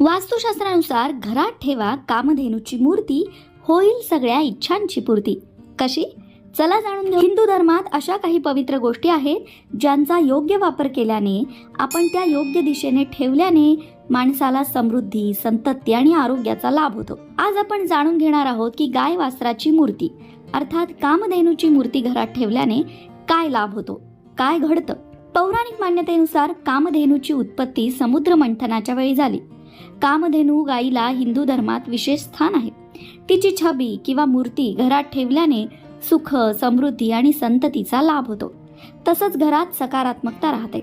वास्तुशास्त्रानुसार घरात ठेवा कामधेनूची मूर्ती होईल सगळ्या इच्छांची पूर्ती. कशी? चला जाणून घेऊ. हिंदू धर्मात अशा काही पवित्र गोष्टी आहेत ज्यांचा योग्य वापर केल्याने आपण त्या योग्य दिशेने ठेवल्याने माणसाला समृद्धी संतती आणि आरोग्याचा लाभ होतो. आज आपण जाणून घेणार आहोत की गाय वास्त्राची मूर्ती अर्थात कामधेनूची मूर्ती घरात ठेवल्याने काय लाभ होतो? काय घडतं? पौराणिक मान्यतेनुसार कामधेनूची उत्पत्ती समुद्र मंथनाच्या वेळी झाली. कामधेनू गायीला हिंदू धर्मात विशेष स्थान आहे. तिची छबी किंवा मूर्ती घरात ठेवल्याने सुख समृद्धी आणि संततीचा लाभ होतो. तसंच घरात सकारात्मकता राहते.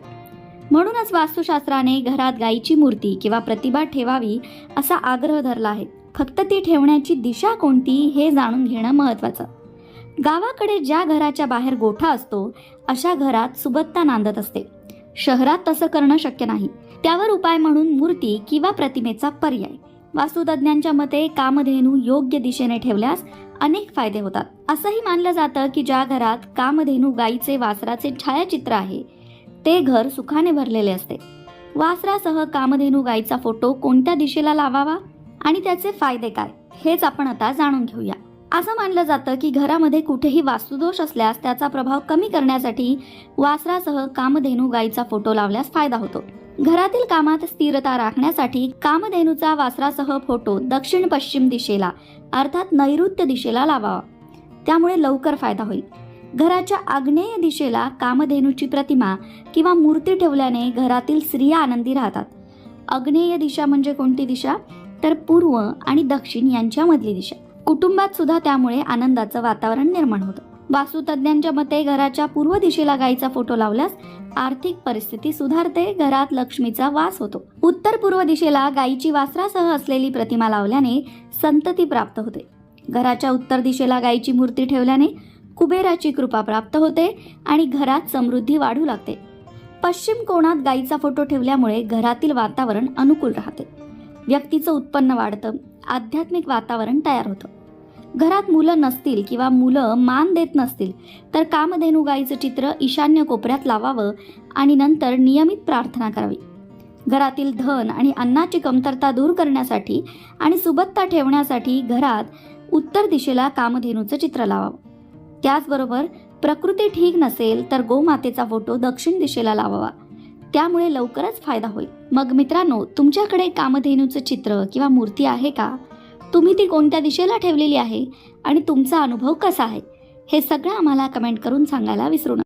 म्हणूनच वास्तुशास्त्राने घरात गायीची मूर्ती किंवा प्रतिभा ठेवावी असा आग्रह धरला आहे. फक्त ती ठेवण्याची दिशा कोणती हे जाणून घेणं महत्वाचं गावाकडे ज्या घराच्या बाहेर गोठा असतो अशा घरात सुबत्ता नांदत असते. शहरात तसं करणं शक्य नाही. त्यावर उपाय म्हणून मूर्ती किंवा प्रतिमेचा पर्याय. वास्तुतज्ञांच्या मते कामधेनू योग्य दिशेने ठेवल्यास अनेक फायदे होतात. असंही मानलं जातं की ज्या घरात कामधेनू गायीचे वासराचे छायाचित्र आहे ते घर सुखाने भरलेले असते. वासरासह कामधेनू गायीचा फोटो कोणत्या दिशेला लावावा आणि त्याचे फायदे काय हेच आपण आता जाणून घेऊया. असं मानलं जातं की घरामध्ये कुठेही वास्तुदोष असल्यास त्याचा प्रभाव कमी करण्यासाठी वासरासह कामधेनू गायीचा फोटो लावल्यास फायदा होतो. घरातील कामात स्थिरता राखण्यासाठी कामधेनूचा वासरासह फोटो दक्षिण पश्चिम दिशेला अर्थात नैऋत्य दिशेला लावावा. त्यामुळे लवकर फायदा होईल. घराच्या आग्नेय दिशेला कामधेनूची प्रतिमा किंवा मूर्ती ठेवल्याने घरातील स्त्रिया आनंदी राहतात. आग्नेय दिशा म्हणजे कोणती दिशा? तर पूर्व आणि दक्षिण यांच्यामधली दिशा. कुटुंबात सुद्धा त्यामुळे आनंदाचं वातावरण निर्माण होतं. वास्तुतज्ञांच्या मते घराच्या पूर्व दिशेला गायीचा फोटो लावल्यास आर्थिक परिस्थिती सुधारते घरात लक्ष्मीचा वास होतो. उत्तर पूर्व दिशेला गायीची वासरासह असलेली प्रतिमा लावल्याने संतती प्राप्त होते. घराच्या उत्तर दिशेला गायीची मूर्ती ठेवल्याने कुबेराची कृपा प्राप्त होते आणि घरात समृद्धी वाढू लागते. पश्चिम कोणात गायीचा फोटो ठेवल्यामुळे घरातील वातावरण अनुकूल राहते. व्यक्तीचं उत्पन्न वाढतं आध्यात्मिक वातावरण तयार होतं. घरात मुलं नसतील किंवा मुलं मान देत नसतील तर कामधेनू गाईचं चित्र ईशान्य कोपऱ्यात लावावं आणि नंतर नियमित प्रार्थना करावी. घरातील धन आणि अन्नाची कमतरता दूर करण्यासाठी आणि सुबत्ता ठेवण्यासाठी घरात उत्तर दिशेला कामधेनूचं चित्र लावावं. त्याचबरोबर प्रकृती ठीक नसेल तर गोमातेचा फोटो दक्षिण दिशेला लावावा. त्यामुळे लवकरच फायदा होईल. मग मित्रांनो तुमच्याकडे कामधेनूचं चित्र किंवा मूर्ती आहे का? तुम्ही ती कोणत्या दिशेला ठेवलेली आहे? आणि तुमचा अनुभव कसा आहे? हे सगळं आम्हाला कमेंट करून सांगायला विसरू नका.